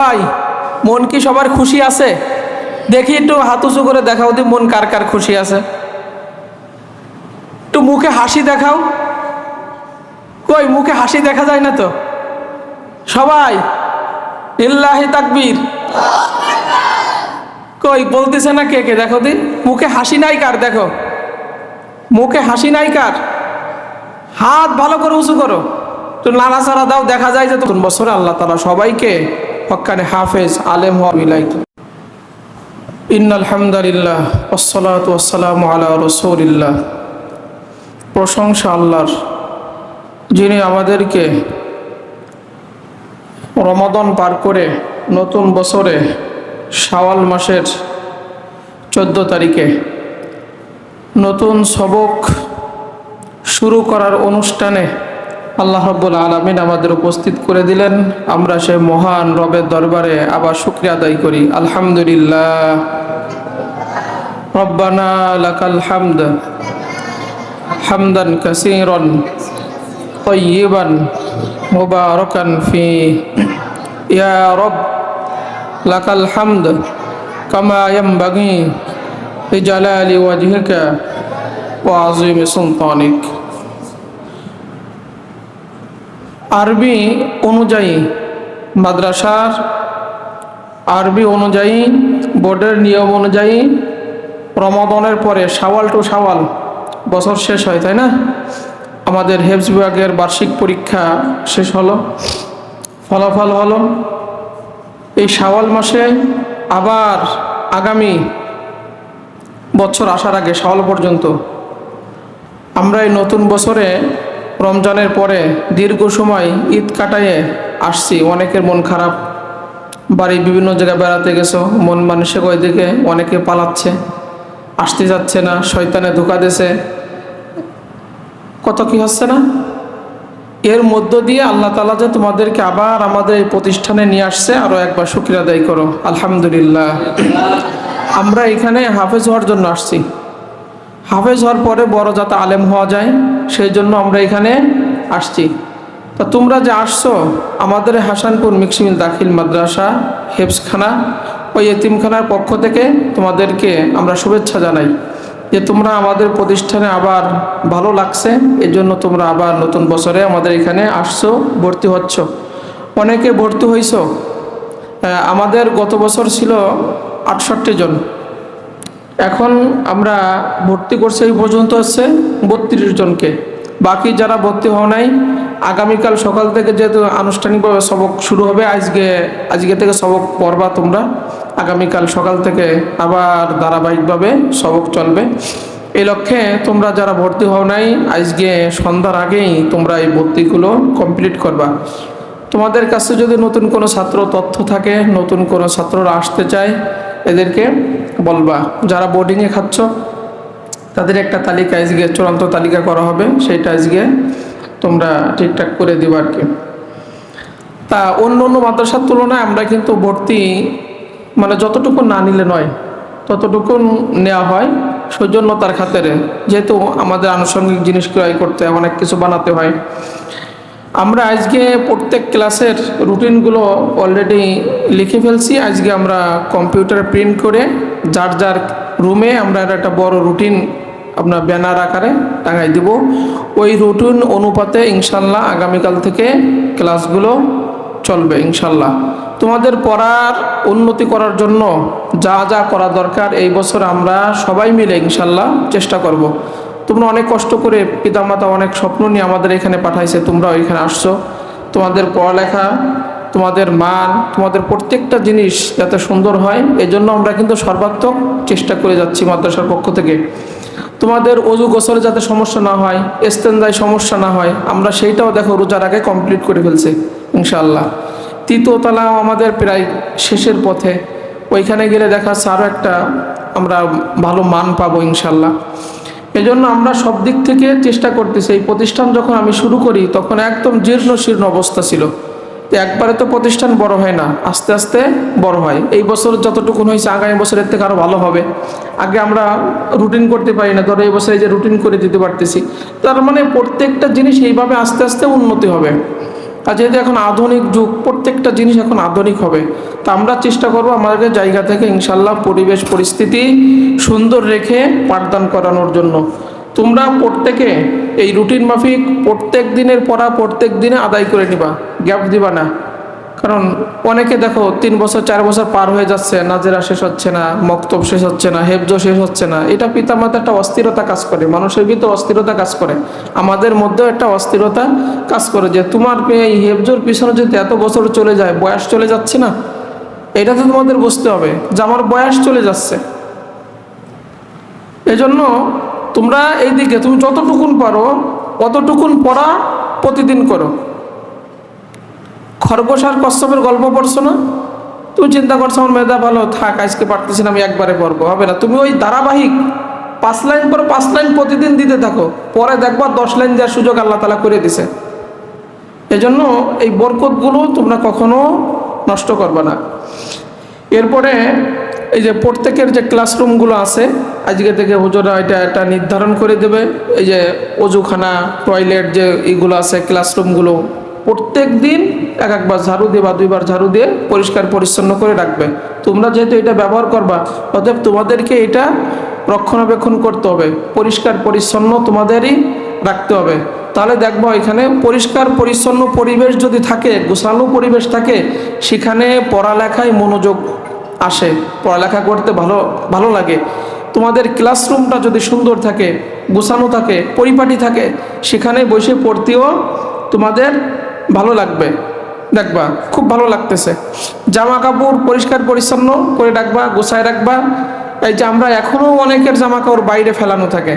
ভাই, মন কি সবার খুশি আছে? দেখি একটু হাত উঁচু করে দেখাও দি, মন কার কার খুশি আছে। একটু মুখে হাসি দেখাও। কই, মুখে হাসি দেখা যায় না তো? সবাই ইল্লাহি তাকবীর। কই, বলতেছে না কে কে? দেখো দি। মুখে হাসি নাই কার? দেখো। মুখে হাসি নাই কার? হাত ভালো করে উঁচু করো। তো নাড়াচাড়া দাও, দেখা যায় যে তখন বছরে আল্লাহ তালা সবাইকে হক্কানে হাফেজ আলেম হওয়া বিলাইত ইন ওসলাত ওসালাম আলা রসৌলিল্লাহ। প্রশংসা আল্লাহর, যিনি আমাদেরকে রমাদন পার করে নতুন বছরে শাওয়াল মাসের চোদ্দ তারিখে নতুন সবক শুরু করার অনুষ্ঠানে আল্লাহ রব্বুল আলমিন আমাদের উপস্থিত করে দিলেন। আমরা সেই মহান রবের দরবারে আবার শুক্রিয়া আদায় করি। আলহামদুলিল্লাহ। রব্বানা লাকাল হামদ হামদান কাসিরন তৈবান মুবারকান ফি। ইয়া রব, লাকাল হামদ কামা ইয়ামবাগি লিজালালি ওয়াজহিকা ওয়া আযীমি সুলতানিক। আরবি অনুযায়ী, মাদ্রাসার আরবি অনুযায়ী, বোর্ডের নিয়ম অনুযায়ী রমাদনের পরে সাওয়াল টু সাওয়াল বছর শেষ হয়, তাই না? আমাদের হেফজ বিভাগের বার্ষিক পরীক্ষা শেষ হলো, ফলাফল হলো, এই শাওয়াল মাসে আবার আগামী বছর আসার আগে সাওয়াল পর্যন্ত। আমরা এই নতুন বছরে রমজানের পরে দীর্ঘ সময় ঈদ কাটাইয়ে আসছি। অনেকের মন খারাপ। বাড়ি বিভিন্ন জায়গায় বেড়াতে গেছো, মন মানুষের ওইদিকে অনেকে পালাচ্ছে। আসতে যাচ্ছে না, শয়তানে ধোকা দিছে কত কি হচ্ছে না? এর মধ্য দিয়ে আল্লাহ তালা যে তোমাদেরকে আবার আমাদের এই প্রতিষ্ঠানে নিয়ে আসছে আরও একবার শুক্রিয়া আদায় করো। আলহামদুলিল্লাহ। আমরা এখানে হাফেজ হওয়ার জন্য আসছি। হাফেজ হওয়ার পরে বড় যাতে আলেম হওয়া যায়। সেই জন্য আমরা এখানে আসছি। তা তোমরা যে আসছো, আমাদের হাসানপুর মিক্সিমিল দাখিল মাদ্রাসা হেফসখানা ওই এতিমখানার পক্ষ থেকে তোমাদেরকে আমরা শুভেচ্ছা জানাই যে তোমরা আমাদের প্রতিষ্ঠানে আবার ভালো লাগছে এই জন্য তোমরা আবার নতুন বছরে আমাদের এখানে আসছো, ভর্তি হচ্ছ। অনেকে ভর্তি হইছ। আমাদের গত বছর ছিল আটষট্টি জন। এখন আমরা ভর্তি করছি এই পর্যন্ত হচ্ছে বত্রিশ জনকে। বাকি যারা ভর্তি হওয়া নাই, আগামীকাল সকাল থেকে যেহেতু আনুষ্ঠানিকভাবে সবক শুরু হবে, আজকে আজকে থেকে সবক পড়বা তোমরা। আগামীকাল সকাল থেকে আবার ধারাবাহিকভাবে সবক চলবে। এই লক্ষ্যে তোমরা যারা ভর্তি হও নাই, আজকে সন্ধ্যার আগেই তোমরা এই ভর্তিগুলো কমপ্লিট করবা। তোমাদের কাছে যদি নতুন কোনো ছাত্র তথ্য থাকে, নতুন কোনো ছাত্ররা আসতে চায়, এদেরকে বলবা, যারা বোর্ডিংয়ে খাচ্ছ, তাদের একটা তালিকা আজকে, চূড়ান্ত তালিকা করা হবে সেইটা আজকে তোমরা ঠিকঠাক করে দিবা আর কি। তা অন্য অন্য মাদ্রাসার তুলনায় আমরা কিন্তু ভর্তি মানে যতটুকু না নিলে নয়, ততটুকু নেওয়া হয় সৌজন্যতার খাতেরে। যেহেতু আমাদের আনুষঙ্গিক জিনিস ক্রয় করতে, অনেক কিছু বানাতে হয়। আমরা আজকে প্রত্যেক ক্লাসের রুটিনগুলো অলরেডি লিখে ফেলছি। আজকে আমরা কম্পিউটারে প্রিন্ট করে যার যার রুমে আমরা একটা বড় রুটিন আপনার ব্যানার আকারে টাঙাই দিব। ওই রুটিন অনুপাতে ইনশাল্লাহ আগামীকাল থেকে ক্লাসগুলো চলবে ইনশাল্লাহ। তোমাদের পড়ার উন্নতি করার জন্য যা যা করা দরকার এই বছর আমরা সবাই মিলে ইনশাল্লাহ চেষ্টা করব। তোমরা অনেক কষ্ট করে পিতামাতা অনেক স্বপ্ন নিয়ে আমাদের এখানে পাঠাইছে তোমরা এখানে আসছো। তোমাদের পড়ালেখা তোমাদের মান তোমাদের প্রত্যেকটা জিনিস যাতে সুন্দর হয়, এজন্য আমরা কিন্তু সর্বাত্মক চেষ্টা করে যাচ্ছি মাদ্রাসার পক্ষ থেকে। তোমাদের অজু গোসলে যাতে সমস্যা না হয় এস্তেন্দায় সমস্যা না হয়, আমরা সেইটাও দেখো রোজার আগে কমপ্লিট করে ফেলছি, ইনশাআল্লাহ। তৃতীয়তলাও আমাদের প্রায় শেষের পথে, ওইখানে গেলে দেখা আরও একটা আমরা ভালো মান পাবো ইনশাল্লাহ এজন্য আমরা সব দিক থেকে চেষ্টা করতেছি, এই প্রতিষ্ঠান যখন আমি শুরু করি, তখন একদম জীর্ণ শীর্ণ অবস্থা ছিল। তো একবারে তো প্রতিষ্ঠান বড় হয় না, আস্তে আস্তে বড় হয়। এই বছর যতটুকু হয়েছে, আগামী বছরের থেকে আরও ভালো হবে। আগে আমরা রুটিন করতে পারি না, ধরো এই বছরে যে রুটিন করে দিতে পারতেছি। তার মানে প্রত্যেকটা জিনিস এইভাবে আস্তে আস্তে উন্নতি হবে। আর যেহেতু এখন আধুনিক যুগ, প্রত্যেকটা জিনিস এখন আধুনিক হবে। তা আমরা চেষ্টা করব আমাদের জায়গা থেকে ইনশাল্লাহ পরিবেশ, পরিস্থিতি সুন্দর রেখে পাঠদান করানোর জন্য। তোমরা প্রত্যেকে এই রুটিন মাফিক প্রত্যেক দিনের পড়া প্রত্যেক দিনে আদায় করে নিবা, গ্যাপ দিবা না। কারণ অনেকে দেখো তিন বছর, চার বছর পার হয়ে যাচ্ছে, নাজেরা শেষ হচ্ছে না, মক্তব শেষ হচ্ছে না, হেফজ শেষ হচ্ছে না। এটা পিতামাতা একটা অস্থিরতা কাজ করে, মানুষের ভিতরে অস্থিরতা কাজ করে। আমাদের মধ্যেও একটা অস্থিরতা কাজ করে যে তোমার এই হেফজোর পিছনে যদি এত বছর চলে যায়, বয়স চলে যাচ্ছে না? এটা তো তোমাদের বুঝতে হবে যে আমার বয়স চলে যাচ্ছে। এজন্য তোমরা এই দিকে তুমি যতটুকুন পারো, অতটুকুন পড়া প্রতিদিন করো। খরগোশ আর কশ্যপের গল্প পড়ছো না? তুমি চিন্তা করছ, আমার মেধা ভালো, থাক, আজকে পারতেছি না, আমি একবারে পড়ব। হবে না, তুমি ওই ধারাবাহিক পাঁচ লাইন পর পাঁচ লাইন প্রতিদিন দিতে থাকো। পরে দেখবা দশ লাইন দেওয়ার সুযোগ আল্লাহ তালা করে দিছে। এজন্য এই বরকতগুলো তোমরা কখনো নষ্ট করবে না। এরপরে এই যে প্রত্যেকের যে ক্লাসরুমগুলো আছে আজকে থেকে হুজুরা এটা একটা নির্ধারণ করে দেবে। এই যে অজুখানা টয়লেট যে এইগুলো আছে ক্লাসরুমগুলো প্রত্যেক দিন এক একবার ঝাড়ু দিয়ে বা দুইবার ঝাড়ু দিয়ে পরিষ্কার পরিচ্ছন্ন করে রাখবে। তোমরা যেহেতু এটা ব্যবহার করবা, অতএব তোমাদেরকে এটা রক্ষণাবেক্ষণ করতে হবে। পরিষ্কার পরিচ্ছন্ন তোমাদেরই রাখতে হবে। তাহলে দেখব এখানে পরিষ্কার পরিচ্ছন্ন পরিবেশ যদি থাকে, গোছানো পরিবেশ থাকে, সেখানে পড়ালেখায় মনোযোগ আসে। পড়ালেখা করতে ভালো ভালো লাগে। তোমাদের ক্লাসরুমটা যদি সুন্দর থাকে, গোছানো থাকে, পরিপাটি থাকে, সেখানে বসে পড়তেও তোমাদের ভালো লাগবে। দেখবা, খুব ভালো লাগতেছে। জামা কাপড় পরিষ্কার পরিচ্ছন্ন করে রাখবা, গোছায় রাখবা। এই যে আমরা এখনও অনেকের জামা কাপড় বাইরে ফেলানো থাকে,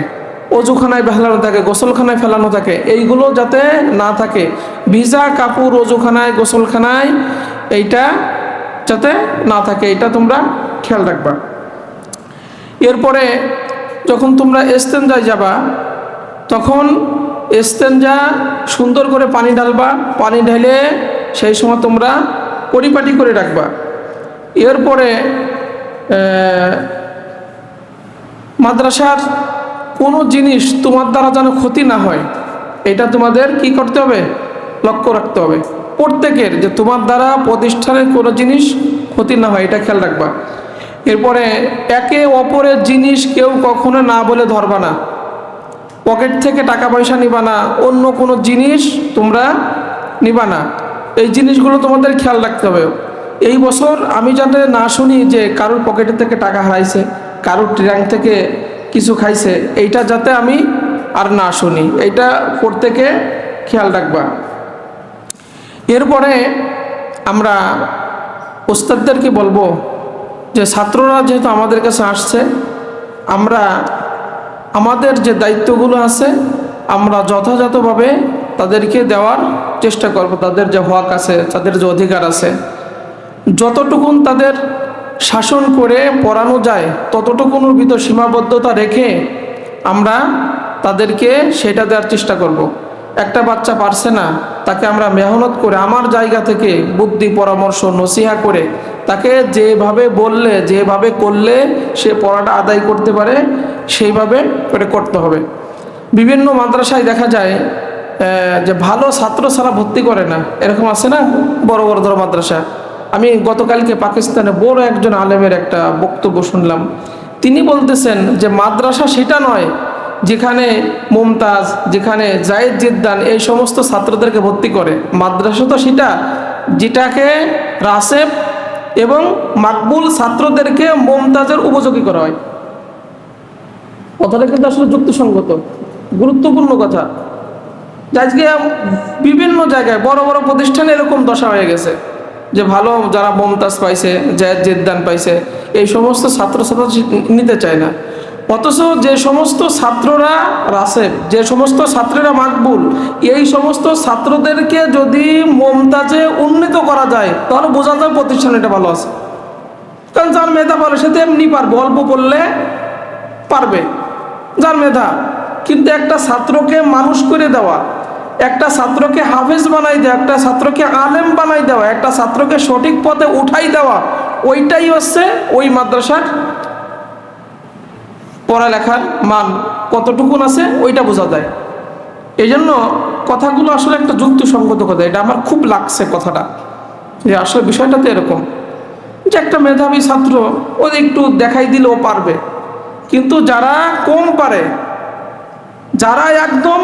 অজুখানায় ফেলানো থাকে, গোসলখানায় ফেলানো থাকে, এইগুলো যাতে না থাকে। ভিজা কাপড় অজুখানায়, গোসলখানায়, এইটা যাতে না থাকে, এটা তোমরা খেয়াল রাখবা। এরপরে যখন তোমরা এস্তেঞ্জায় যাবা, তখন এস্তেঞ্জা সুন্দর করে পানি ঢালবা, পানি ঢেলে সেই সময় তোমরা পরিপাটি করে রাখবা। এরপরে মাদ্রাসার কোনো জিনিস তোমার দ্বারা যেন ক্ষতি না হয়, এটা তোমাদের কি করতে হবে? লক্ষ্য রাখতে হবে। প্রত্যেকের যে তোমার দ্বারা প্রতিষ্ঠানের কোনো জিনিস ক্ষতি না হয়, এটা খেয়াল রাখবা। এরপরে একে অপরের জিনিস কেউ কখনো না বলে ধরবা না। পকেট থেকে টাকা পয়সা নিবা না, অন্য কোনো জিনিস তোমরা নিবা না। এই জিনিসগুলো তোমাদের খেয়াল রাখতে হবে। এই বছর আমি যাতে না শুনি যে কারোর পকেটের থেকে টাকা হারাইছে, কারোর ট্র্যাঙ্ক থেকে কিছু খাইছে, এইটা যাতে আমি আর না শুনি। এইটা প্রত্যেকে খেয়াল রাখবা। এরপরে আমরা ওস্তাদদেরকে বলব যে ছাত্ররা যেহেতু আমাদের কাছে আসছে, আমরা আমাদের যে দায়িত্বগুলো আছে, আমরা যথাযথভাবে তাদেরকে দেওয়ার চেষ্টা করব, তাদের যে হক আছে, তাদের যে অধিকার আছে যতটুকুন তাদের শাসন করে পড়ানো যায়, ততটুকুনের ভিতর সীমাবদ্ধতা রেখে আমরা তাদেরকে সেটা দেওয়ার চেষ্টা করব। একটা বাচ্চা পারছে না, তাকে আমরা মেহনত করে, আমার জায়গা থেকে বুদ্ধি, পরামর্শ, নসিহা করে তাকে যেভাবে বললে, যেভাবে করলে সে পড়াটা আদায় করতে পারে, সেইভাবে করে করতে হবে। বিভিন্ন মাদ্রাসায় দেখা যায় যে ভালো ছাত্র ছাড়া ভর্তি করে না, এরকম আছে না? বড় বড় ধরো মাদ্রাসা। আমি গতকালকে পাকিস্তানে বড় একজন আলেমের একটা বক্তব্য শুনলাম। তিনি বলতেছেন যে, মাদ্রাসা সেটা নয় যেখানে মুমতাজ, যেখানে জায়েদ জিদ্দান, এই সমস্ত ছাত্রদেরকে ভর্তি করে। মাদ্রাসা তো সেটা, যেটাকে রাসেব এবং মাকবুল ছাত্রদেরকে মুমতাজের উপযোগী করা হয়। কথাটা কিন্তু আসলে যুক্তিসঙ্গত, গুরুত্বপূর্ণ কথা। আজকে বিভিন্ন জায়গায় বড় বড় প্রতিষ্ঠানে এরকম দশা হয়ে গেছে, যে ভালো যারা মমতাজ পাইছে, জায়দ জেদ্দান পাইছে, এই সমস্ত ছাত্রছাত্রী নিতে চায় না। অথচ যে সমস্ত ছাত্ররা রাসেব যে সমস্ত ছাত্রীরা মাকবুল, এই সমস্ত ছাত্রদেরকে যদি মমতাজে উন্নীত করা যায়, তাহলে বোঝা যায় প্রতিষ্ঠান এটা ভালো আছে। কারণ যার মেধা বলে সে তো এমনি পারবে, অল্প পড়লে পারবে। যার মেধা, কিন্তু একটা ছাত্রকে মানুষ করে দেওয়া, একটা ছাত্রকে হাফেজ বানাই দেওয়া, একটা ছাত্রকে আলেম বানাই দেওয়া, একটা ছাত্রকে সঠিক পথে উঠাই দেওয়া, ওইটাই হচ্ছে ওই মাদ্রাসার পড়ালেখার মান কতটুকুন আছে, ওইটা বোঝা যায়। এই জন্য কথাগুলো আসলে একটা যুক্তিসঙ্গত কথা, এটা আমার খুব লাগছে কথাটা, যে আসলে বিষয়টা তো এরকম। যে একটা মেধাবী ছাত্র, ও একটু দেখাই দিলে ও পারবে, কিন্তু যারা কম পারে, যারা একদম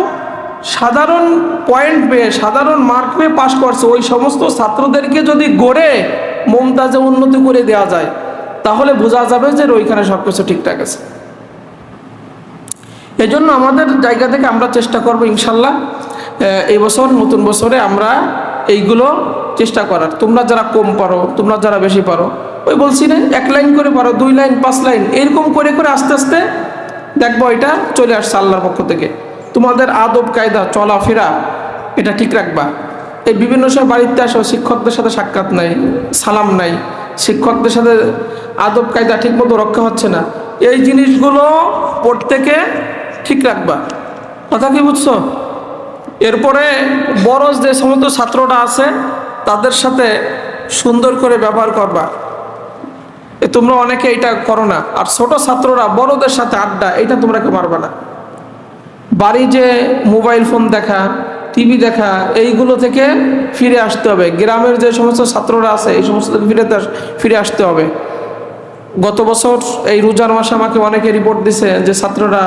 সাধারণ পয়েন্ট পেয়ে, সাধারণ মার্ক পেয়ে পাশ করছে, ওই সমস্ত ছাত্রদেরকে যদি গড়ে মমতাজে উন্নতি করে দেওয়া যায়, তাহলে বোঝা যাবে যে ওইখানে সব কিছু ঠিকঠাক আছে। এই জন্য আমাদের জায়গা থেকে আমরা চেষ্টা করব ইনশাল্লাহ এই বছর, নতুন বছরে আমরা এইগুলো চেষ্টা করার। তোমরা যারা কম পারো, তোমরা যারা বেশি পারো, ওই বলছি না, এক লাইন করে পারো, দুই লাইন, পাঁচ লাইন, এরকম করে করে আস্তে আস্তে দেখব এটা চলে আসছে আল্লাহর পক্ষ থেকে। তোমাদের আদব, কায়দা, চলাফেরা এটা ঠিক রাখবা। এই বিভিন্ন সময় বাড়িতে আসো, শিক্ষকদের সাথে সাক্ষাৎ নাই, সালাম নাই, শিক্ষকদের সাথে আদব, কায়দা ঠিকমতো রক্ষা হচ্ছে না। এই জিনিসগুলো প্রত্যেকে ঠিক রাখবা। কথা কি বুঝছ? এরপরে বড় যে সমস্ত ছাত্ররা আছে, তাদের সাথে সুন্দর করে ব্যবহার করবা। তোমরা অনেকে এটা করো না। আর ছোট ছাত্ররা বড়দের সাথে আড্ডা, এটা তোমরা কেউ পারবে না। বাড়ি যে মোবাইল ফোন দেখা, টিভি দেখা, এইগুলো থেকে ফিরে আসতে হবে। গ্রামের যে সমস্ত ছাত্ররা আছে, এই সমস্ত থেকে ফিরে ফিরে আসতে হবে। গত বছর এই রোজার মাসে আমাকে অনেকে রিপোর্ট দিছে যে ছাত্ররা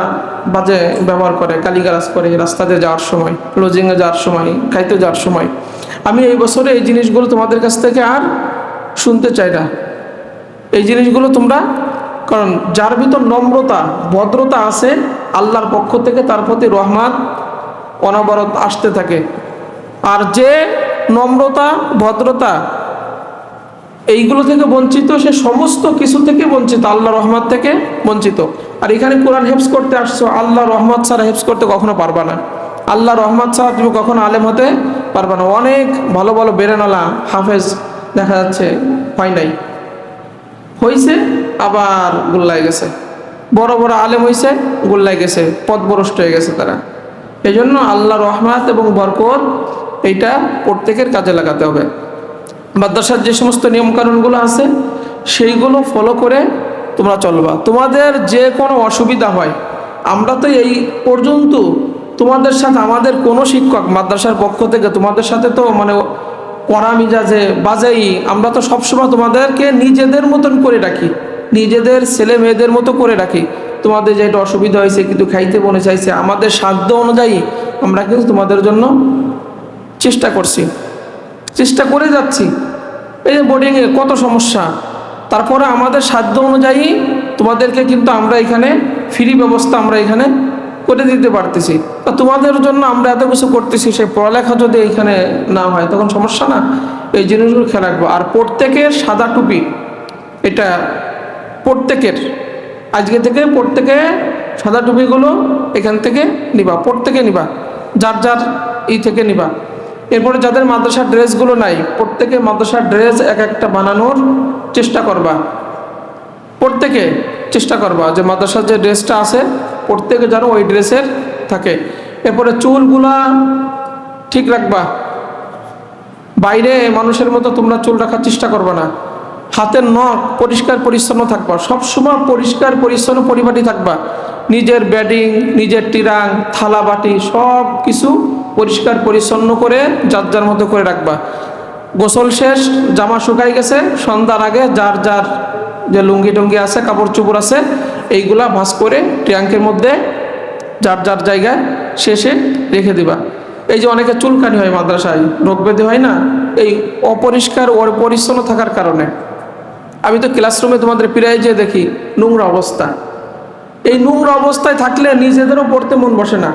বাজে ব্যবহার করে, গালিগালাজ করে রাস্তাতে যাওয়ার সময় লজিংয়ে যাওয়ার সময়, খাইতে যাওয়ার সময়। আমি এই বছরে এই জিনিসগুলো তোমাদের কাছ থেকে আর শুনতে চাই না। এই জিনিসগুলো তোমরা, কারণ যার ভিতর নম্রতা, ভদ্রতা আছে, আল্লাহর পক্ষ থেকে তার প্রতি রহমান, অনবরত আসতে থাকে। আর যে নম্রতা, ভদ্রতা এইগুলো থেকে বঞ্চিত, সে সমস্ত কিছু থেকে বঞ্চিত, আল্লাহ রহমত থেকে বঞ্চিত। আর এখানে কোরআন হেফস করতে আসছো, আল্লাহ রহমত ছাড়া হেফস করতে কখনো পারবা না। আল্লাহ রহমত ছাড়া তুমি কখনো আলেম হতে পারবা না। অনেক ভালো ভালো বেরেনালা হাফেজ দেখা যাচ্ছে হয় নাই। হয়েছে আবার গোল্লায় গেছে। বড় বড় আলেম হয়েছে গোল্লায় গেছে পদভরষ্ট হয়ে গেছে তারা। এই জন্য আল্লাহ রহমাত এবং বরকত এইটা প্রত্যেকের কাজে লাগাতে হবে। মাদ্রাসার যে সমস্ত নিয়মকানুনগুলো আছে, সেইগুলো ফলো করে তোমরা চলবা। তোমাদের যে কোনো অসুবিধা হয়, আমরা তো এই পর্যন্ত তোমাদের সাথে, আমাদের কোনো শিক্ষক মাদ্রাসার পক্ষ থেকে তোমাদের সাথে তো মানে কড়া মিজাজে বাজাই আমরা তো সবসময় তোমাদেরকে নিজেদের মতন করে রাখি। নিজেদের ছেলে মেয়েদের মতো করে রাখি। তোমাদের যেটা অসুবিধা হয়েছে, কিন্তু খাইতে মনে চাইছে, আমাদের সাধ্য অনুযায়ী আমরা কিন্তু তোমাদের জন্য চেষ্টা করছি। চেষ্টা করে যাচ্ছি। এই যে বোর্ডিংয়ে কত সমস্যা। তারপরে আমাদের সাধ্য অনুযায়ী তোমাদেরকে কিন্তু আমরা এখানে ফ্রি ব্যবস্থা আমরা এখানে করে দিতে পারতেছি। বা তোমাদের জন্য আমরা এত কিছু করতেছি, সেই পড়ালেখা যদি এখানে না হয় তখন সমস্যা না? এই জিনিসগুলো খেয়াল রাখব। আর প্রত্যেকের সাদা টুপি, এটা প্রত্যেকের, আজকে থেকে প্রত্যেকে সাদা টুপিগুলো এখান থেকে নিবা, প্রত্যেকে নিবা, যার যার ই থেকে নিবা। এরপরে যাদের মাদ্রাসার ড্রেসগুলো নাই, প্রত্যেকে মাদ্রাসার ড্রেস এক একটা বানানোর চেষ্টা করবা। প্রত্যেকে চেষ্টা করবা যে মাদ্রাসার যে ড্রেসটা আছে, প্রত্যেকে যেন ওই ড্রেসের থাকে। এরপরে চুলগুলা ঠিক রাখবা। বাইরে মানুষের মতো তোমরা চুল রাখার চেষ্টা করবে না। হাতের নখ পরিষ্কার পরিচ্ছন্ন থাকবা। সবসময় পরিষ্কার পরিচ্ছন্ন পরিপাটি থাকবা। নিজের ব্যাডিং নিজের টিরাং, থালা বাটি সব কিছু পরিষ্কার পরিচ্ছন্ন করে যার যার মতো করে রাখবা। গোসল শেষ, জামা শুকাই গেছে, সন্ধ্যার আগে যার যার যে লুঙ্গি টুঙ্গি আছে, কাপড় চোপড় আছে, এইগুলা ভাস করে ট্যাঙ্কের মধ্যে যার যার জায়গায় শেষে রেখে দিবা। এই যে অনেকে চুলকানি হয় মাদ্রাসায়, রোগ ব্যাধি হয় না? এই অপরিষ্কার ও পরিচ্ছন্ন থাকার কারণে। আমি তো ক্লাসরুমে তোমাদের প্রায় যে দেখি, নোংরা অবস্থা। এই নোংরা অবস্থায় থাকলে নিজেদেরও পড়তে মন বসে না।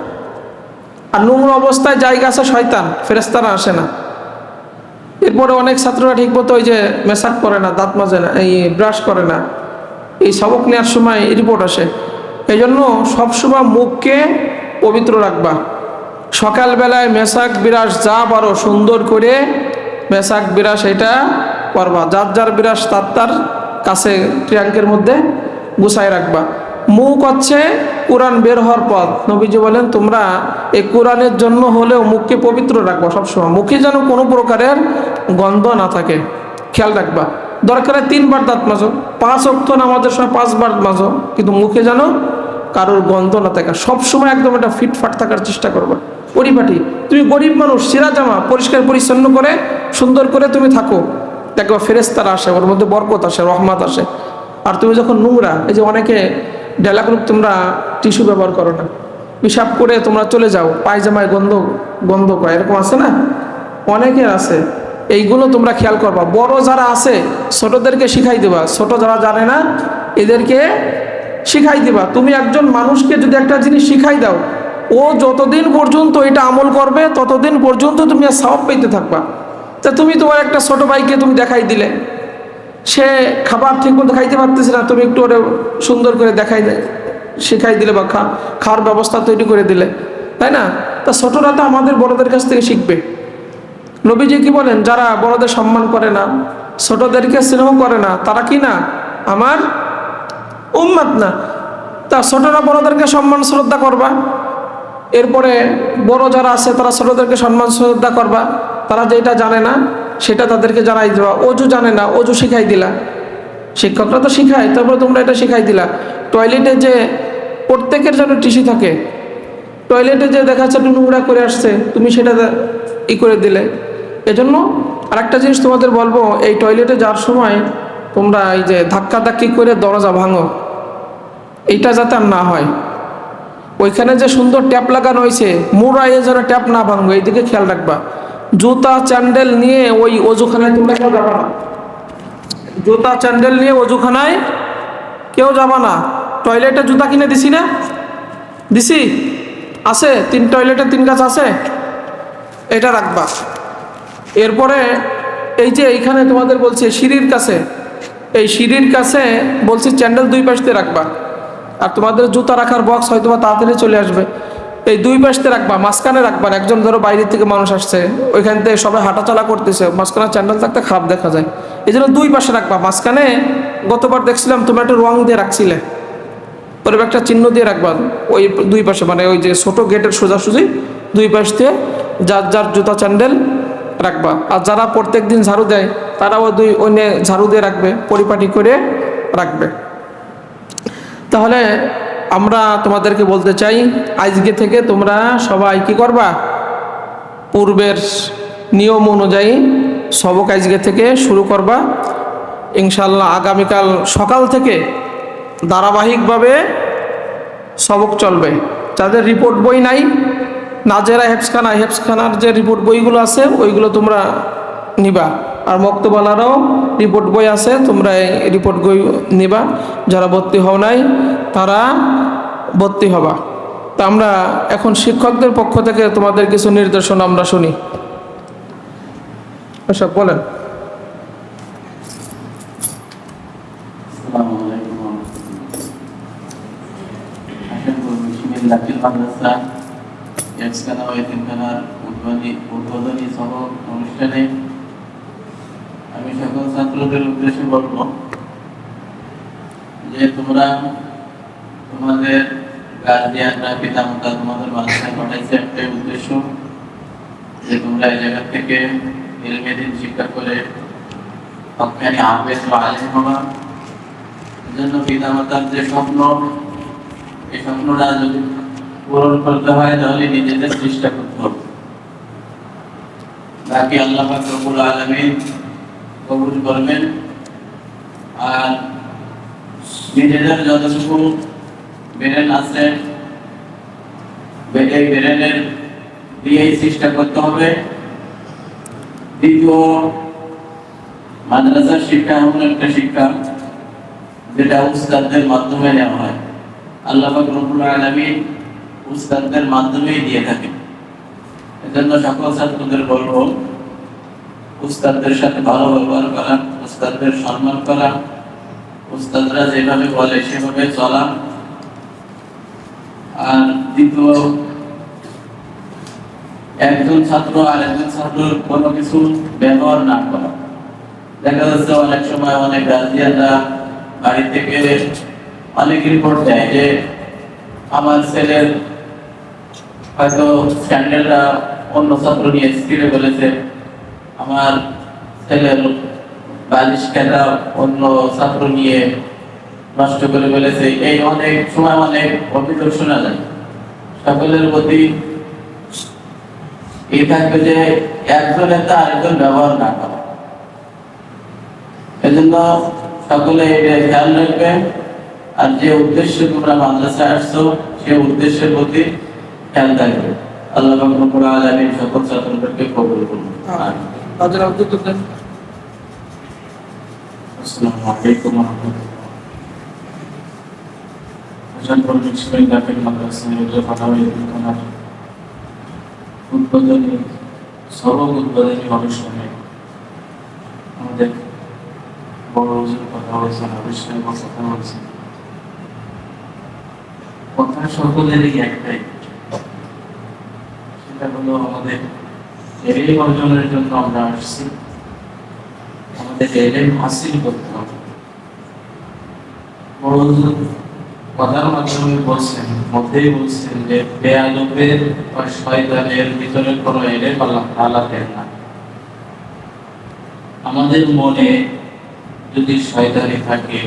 আর নোংরা অবস্থায় জায়গা আছে শয়তান ফেরেস্তারা আসে না। এরপরে অনেক ছাত্ররা ঠিক মতো ওই যে মেসাক করে না, দাঁত মাজে না, এই ব্রাশ করে না। এই সবক নেওয়ার সময় রিপোর্ট আসে। এই জন্য সবসময় মুখকে পবিত্র রাখবা। সকালবেলায় মেসাক বিরাস যা পারো সুন্দর করে মেসাক বিরাস এটা করবা। যার যার বিরাস তার তার কাছে ট্রিয়াঙ্কের মধ্যে গুছাই রাখবা। মুখ হচ্ছে কোরআন বের হওয়ার পথ। নবীজি বলেন, তোমরা এই কোরআনের জন্য হলেও মুখকে পবিত্র রাখবা সবসময়। মুখে যেন কোনো প্রকারের গন্ধ না থাকে। খেয়াল রাখবা। দরকারে তিনবার দাঁত মাজো। পাঁচ অক্ত নামাজের সময় পাঁচবার মাজো। কিন্তু মুখে যেন কারোর গন্ধ না থাকে। সবসময় একদম এটা ফিটফাট থাকার চেষ্টা করবা। পরিপাটি। তুমি গরিব মানুষ, সিরা জামা পরিষ্কার পরিচ্ছন্ন করে, সুন্দর করে তুমি থাকো। দেখবা ফেরেস্তারা আসে, ওর মধ্যে বরকত আসে, রহমাত আসে। আর তুমি যখন নোংরা, এই যে অনেকে ডেলাগ্রুপ তোমরা টিস্যু ব্যবহার করো না। পিসাব করে তোমরা চলে যাও পায়জামায় গন্ধ গন্ধ পায় এরকম আছে না? অনেকের আছে, এইগুলো তোমরা খেয়াল করবা। বড় যারা আছে, ছোটদেরকে শিখাই দেবা। ছোট যারা জানে না, এদেরকে শিখাই দিবা। তুমি একজন মানুষকে যদি একটা জিনিস শিখাই দাও, ও যতদিন পর্যন্ত এটা আমল করবে, ততদিন পর্যন্ত তুমি আর সাপ পেতে থাকবা। তা তুমি তোমার একটা ছোট ভাইকে তুমি দেখাই দিলে। সে খাবার ঠিক মতো খাইতে পারতেছে না, তুমি একটু ওরে সুন্দর করে দেখাই দে- শেখাই দিলে বা খা, খাওয়ার ব্যবস্থা তৈরি করে দিলে, তাই না? তা ছোটরা তো আমাদের বড়দের কাছ থেকে শিখবে। নবীজি কি বলেন? যারা বড়দের সম্মান করে না, ছোটদেরকে স্নেহ করে না, তারা কি না? আমার উম্মাত না। তা ছোটরা বড়দেরকে সম্মান শ্রদ্ধা করবা? এরপরে বড় যারা আছে, তারা ছোটদেরকে সম্মান শ্রদ্ধা করবা? তারা যেটা জানে না সেটা তাদেরকে জানাই দেওয়া। অজু জানে না, অজু শিখাই দিলা। শিক্ষকরা তো শিখায়, তারপরে তোমরা এটা শিখাই দিলা। টয়লেটে যে প্রত্যেকের যেন টিসি থাকে, টয়লেটে যে দেখা যাচ্ছে নোংরা করে আসছে, তুমি সেটা ই করে দিলে। এজন্য আরেকটা জিনিস তোমাদের বলব, এই টয়লেটে যাওয়ার সময় তোমরা এই যে ধাক্কা ধাক্কি করে দরজা ভাঙো। এইটা যাতে আর না হয়। ওইখানে যে সুন্দর ট্যাপ লাগানো হয়েছে, মোড়াইয়ে যেন ট্যাপ না ভাঙবো এইদিকে খেয়াল রাখবা। জুতা চ্যান্ডেল নিয়ে ওই অজুখানায় তোমরা কেউ যাবা না। জুতা চ্যান্ডেল নিয়ে অজুখানায় কেউ যাবা না। টয়লেটে জুতা কিনে দিছি না? দিছি? আছে? তিন টয়লেটে তিন গাছ আছে? এটা রাখবা। এরপরে এই যে এইখানে তোমাদের বলছে সিঁড়ির কাছে। এই সিঁড়ির কাছে বলছি চ্যান্ডেল দুই পাশতে রাখবা। আর তোমাদের জুতা রাখার বক্স হয়তো বা তাড়াতাড়ি চলে আসবে। এই দুই পাশতে রাখবা, মাঝখানে রাখবা একজন ধরো বাইরে থেকে মানুষ আসছে, ওইখান থেকে সবাই হাঁটাচলা করতেছে, মাঝখানে চ্যান্ডেল থাকতে খারাপ দেখা যায়। এই জন্য দুই পাশে রাখবা, মাঝখানে গতবার দেখছিলাম তোমরা একটা রং দিয়ে রাখছিলে পরে একটা চিহ্ন দিয়ে রাখবা, ওই দুই পাশে মানে ওই যে ছোট গেটের সোজাসুজি, দুই পাশ দিয়ে যার যার জুতা চ্যান্ডেল রাখবা। আর যারা প্রত্যেক দিন ঝাড়ু দেয়, তারাও দুই অন্য ঝাড়ু দিয়ে রাখবে, পরিপাটি করে রাখবে। তাহলে আমরা তোমাদেরকে বলতে চাই, আজকে থেকে তোমরা সবাই কি করবা? পূর্বের নিয়ম অনুযায়ী সবক আজকে থেকে শুরু করবা। ইনশাল্লাহ আগামীকাল সকাল থেকে ধারাবাহিকভাবে সবক চলবে। যাদের রিপোর্ট বই নাই, নাজেরা হেফসখানা, হেফসখানার যে রিপোর্ট বইগুলো আছে, ওইগুলো তোমরা নিবা। আর মক্তবালারাও রিপোর্ট বই আছে, তোমরা এই রিপোর্ট বই নিবা। যারা ভর্তি হও নাই, তারা ভর্তি হবা। তা আমরা এখন শিক্ষকদের পক্ষ থেকে তোমাদের কিছু নির্দেশনা আমরা শুনি। এসব বলেন আসসালামু আলাইকুম ওয়া রাহমাতুল্লাহ। আশরাফুল মুসলিমিন দাখিল মাদ্রাসা এক্সখানা ও এতিমখানার উদ্বোধনী উদ্বোধনী সবক অনুষ্ঠানে আমি সকল ছাত্রদের উদ্দেশ্যে বলব যে তোমরা তোমাদের গার্জিয়ানরা পিতামাতা তোমাদের মাদ্রাসায় পাঠাইছে একটাই উদ্দেশ্য যে তোমরা এই জায়গা থেকে দিন শিক্ষা করে হকানি হাফেজ বা আলিম হবা জন্য পিতামাতার যে স্বপ্ন, এই স্বপ্নটা যদি পূরণ করতে হয়, তাহলে নিজেদের চেষ্টা করতে হবে। বাকি আল্লাহ পাক রব্বুল আলামিন কবুল করবেন। আর নিজেদের যতটুকু ব্রেন আছে এই ব্রেনের দিয়েই চেষ্টা করতে হবে। দ্বিতীয়, মাদ্রাসার শিক্ষা এমন একটা শিক্ষা যেটা উস্তাদদের মাধ্যমে নেওয়া হয়। আল্লাহ পাক রব্বুল আলামিন উস্তাদদের মাধ্যমেই দিয়ে থাকেন। এজন্য সকল ছাত্রদের বলব, উস্তাদদের সাথে ভালো ব্যবহার করা, উস্তাদদের সম্মান করা, উস্তাদরা যেভাবে বলে সেভাবে চলা। আর দ্বিতীয়, একজন ছাত্র আর একজন ছাত্রর কোনো কিছু ব্যবহার না করা। দেখা যাচ্ছে অনেক সময় অনেক গার্জিয়ানরা বাড়ি থেকে অনেক রিপোর্ট দেয় যে আমার ছেলের হয়তো স্যান্ডেলটা অন্য ছাত্র নিয়ে ছিঁড়ে বলেছে আমার ছেলের বালিশ খেলা অন্য ছাত্র নিয়ে নষ্ট করে ফেলেছে। এই অনেক সময় অনেক অভিযোগ শোনা যায়। সকলের প্রতি এই থাকবে যে একজনের তো আরেকজন ব্যবহার না করা। এজন্য সকলে এটা খেয়াল রাখবে। আর যে উদ্দেশ্যে তোমরা মাদ্রাসায় আসছো সে উদ্দেশ্যের প্রতি খেয়াল থাকবে। আল্লাহ রব্বুল আলামিন সকল ছাত্রদেরকে কবুল করুন। আমিন। তাদের উদ্যোগ আসসালামু আলাইকুম ওয়া রাহমাতুল্লাহ। আজান পল্লী ইসলামী দাখিল মাদ্রাসায় ফাটাওয়াই খানার উদ্বোধনী সবক উদ্বোধনী অনুষ্ঠানে আমাদের বড় হুজুর কথা বলছেন হাবিজ কথা বলছেন কথা সকলেরই একটাই। সেটা হলো আমাদের এই অর্জনের জন্য আমরা আসছি। আমাদের এলেম হাসিল করতে হবে। বড় কথার মাধ্যমে বলছেন মধ্যেই বলছেন যে বেয়াদবের বা শয়তানের ভিতরে দেন না। আমাদের মনে যদি শয়তানি থাকে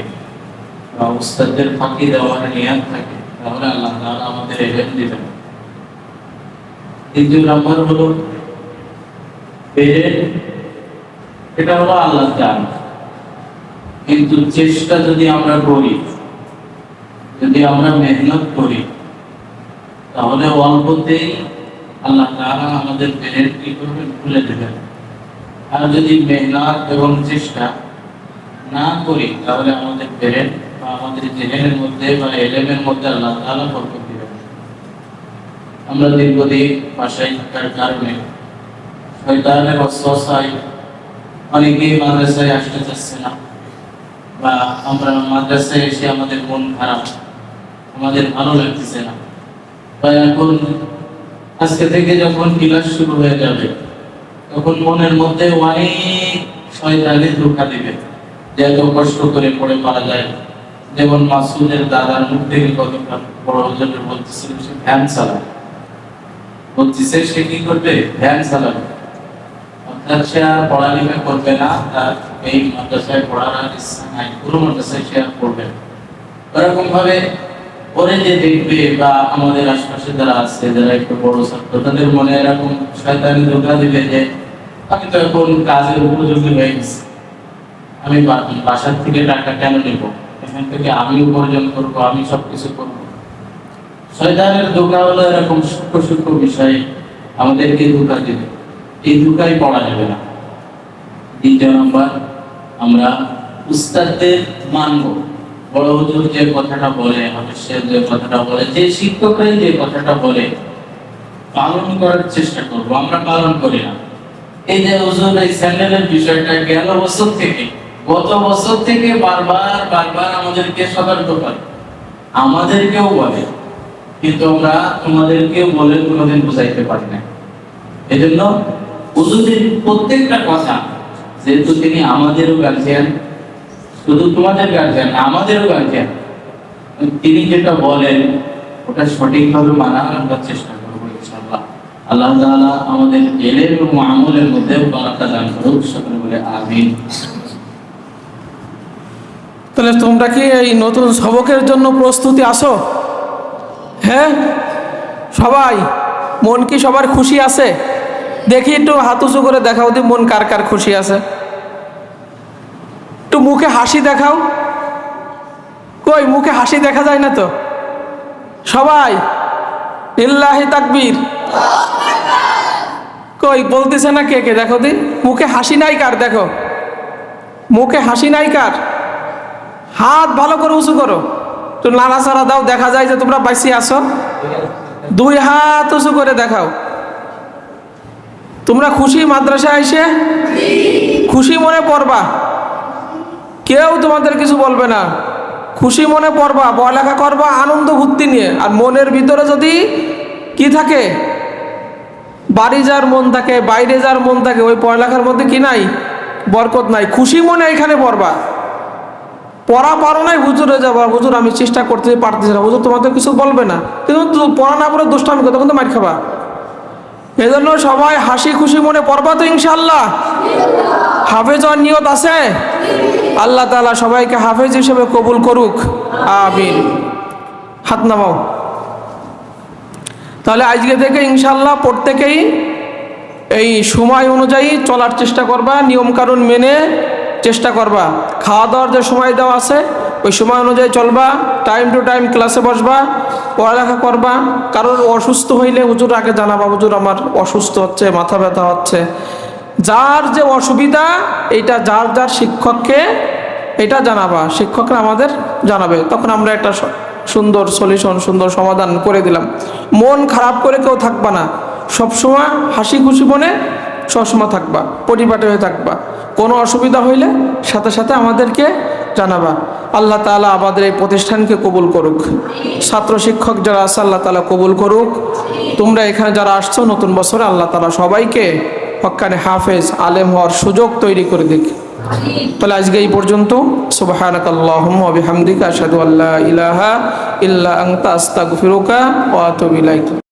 উস্তাদের ফাঁকি দেওয়ার নিয়ত থাকে, তাহলে আল্লাহ আমাদের এলেম দিবেন। দ্বিতীয় নাম্বার হলো এটা হলো আল্লাহ দান। কিন্তু চেষ্টা যদি আমরা করি যদি আমরা মেহনত করি, তাহলে অল্পতেই আল্লাহ তাআলা আমাদের ব্রেন কি করবেন খুলে দেবেন। আর যদি মেহনত এবং চেষ্টা না করি, তাহলে আমাদের ব্রেন বা আমাদের জেহেনের মধ্যে বা এলেমের মধ্যে আল্লাহ তাআলা বরকত দিবেন। আমরা দীর্ঘদিন বাসায় থাকার কারণে শয়তানের অস্বস্থায় অনেকেই মাদ্রাসায় আসতে চাচ্ছে না বা আমরা মাদ্রাসায় এসে আমাদের মন খারাপ। আমাদের ভালো লাগতেছে না। বা এখন আজকে থেকে যখন ক্লাস শুরু হয়ে যাবে, তখন মনের মধ্যে অনেক শয়তানি ধোকা দিবে যে এত কষ্ট করে পড়ে মারা যায়। যেমন মাসুদের দাদার মুখ থেকে কতটা বড় বলতেছিল সে ভ্যান চালায়। বলতেছে, সে কি করবে? ভ্যান চালাবে। অর্থাৎ সে আর পড়ালেখা করবে না, তার এই মাদ্রাসায় পড়ার ইচ্ছা নাই পুরো মাদ্রাসায় সে আর পড়বে না। ওরকম ভাবে পরে যে দেখবে বা আমাদের আশপাশে যারা আছে, যারা একটু বড় ছাত্র, তাদের মনে এরকম শয়তানি ধোকা দিবে যে, আমি তো এখন কাজের উপযোগী হয়ে গেছি। আমি বাসার থেকে টাকা কেন নেব? এখান থেকে আমি উপার্জন করব, আমি সবকিছু করব। শয়তানের ধোকা হলো এরকম সূক্ষ্ম সূক্ষ্ম বিষয়ে আমাদেরকে ধোকা দিবে। এই ধোকায় পড়া যাবে না। দ্বিতীয় নম্বর, আমরা উস্তাদদের মানব। বড় হুজুর যে কথাটা বলে হাফিজের যে কথাটা বলে, যে শিক্ষকরাই যে কথাটা বলে, পালন করার চেষ্টা করব, আমরা পালন করি না। এই যে হুজুর, এই স্যান্ডেলের বিষয়টা গেল বছর থেকে। গত বছর থেকে বারবার বারবার আমাদেরকে সতর্ক করে। আমাদেরকেও বলে, কিন্তু আমরা তোমাদেরকেও বলে কোনোদিন বুঝাইতে পারি না। এজন্য হুজুরের প্রত্যেকটা কথা, যেহেতু তিনি আমাদেরও গার্জিয়ান শুধু তোমাদের গার্জিয়ান আমাদেরও গার্জিয়ান তিনি যেটা বলেন, ওটা সঠিকভাবে আমরা চেষ্টা করব ইনশাআল্লাহ। আল্লাহ তাআলা আমাদের এলেম এবং আমলের মধ্যে বারাকা দান করুক, সকলে বলে আমিন। তাহলে তোমরা কি এই নতুন সবকের জন্য প্রস্তুতি আসো হ্যাঁ? সবাই, মন কি সবার খুশি আছে? দেখি একটু হাত উঁচু করে দেখাও দি, মন কার কার খুশি আছে। একটু মুখে হাসি দেখাও। কই, মুখে হাসি দেখা যায় না তো? সবাই, ইল্লাহি তাকবীর। কই, বলতেছে না কে কে? দেখো দি, মুখে হাসি নাই কার? দেখো। মুখে হাসি নাই কার? হাত ভালো করে উঁচু করো। তো নাড়াচাড়া দাও, দেখা যায় যে তোমরা বাইসি আসো দুই হাত উঁচু করে দেখাও। তোমরা খুশি মাদ্রাসা এসে খুশি মনে পড়বা। কেউ তোমাদের কিছু বলবে না। খুশি মনে পড়বা, পড়ালেখা করবা, আনন্দ ভর্তি নিয়ে। আর মনের ভিতরে যদি কি থাকে? বাড়ি যার মন থাকে, বাইরে যার মন থাকে, ওই পড়ালেখার মধ্যে কি নাই? বরকত নাই। খুশি মনে এখানে পড়বা। পড়া পারো নাই, হুজুরে যাবা। হুজুর, আমি চেষ্টা করতে পারতেছি না। হুজুর, তোমাদের কিছু বলবে না। কিন্তু পড়া না পড়ে দুষ্টামি করতে কিন্তু মার খাবা। এই জন্য সবাই হাসি খুশি মনে পড়বা তো ইনশাল্লাহ হাফেজ নিয়ত আছে? আল্লাহ তালা সবাইকে হাফেজ হিসেবে কবুল করুক। আমিন। হাত নামাও। তাহলে আজকে থেকে ইনশাল্লাহ প্রত্যেকেই এই সময় অনুযায়ী চলার চেষ্টা করবা, নিয়মকানুন মেনে চেষ্টা করবা। খাওয়া দাওয়ার যে সময় দেওয়া আছে, ওই সময় অনুযায়ী চলবা টাইম টু টাইম ক্লাসে বসবা, পড়ালেখা করবা। কারোর অসুস্থ হইলে হুজুর আগে জানাবা, হুজুর, আমার অসুস্থ হচ্ছে, মাথা ব্যথা হচ্ছে। যার যে অসুবিধা, এটা যার যার শিক্ষককে এটা জানাবা, শিক্ষকরা আমাদের জানাবে। তখন আমরা একটা সুন্দর সলিউশন সুন্দর সমাধান করে দিলাম। মন খারাপ করে কেউ থাকবা না। সবসময় হাসি খুশি মনে সবসময় থাকবা, পরিপাটি হয়ে থাকবা। কোনো অসুবিধা হইলে সাথে সাথে আমাদেরকে জানাবা। আল্লাহ তাআলা আমাদের এই প্রতিষ্ঠানকে কবুল করুক। ছাত্র শিক্ষক যারা আছে, আল্লাহ তাআলা কবুল করুক। তোমরা এখানে যারা আসছো নতুন বছরে, আল্লাহ তাআলা সবাইকে হক্কানে হাফেজ, আলেম হওয়ার সুযোগ তৈরি করে দিক। তাহলে আজকে এই পর্যন্ত সুবহানাক আল্লাহুম্মা ওয়া বিহামদিকা, আশহাদু আল্লা ইলাহা ইল্লা আংতা আস্তাগফিরুকা ওয়া আতুবু ইলাইক।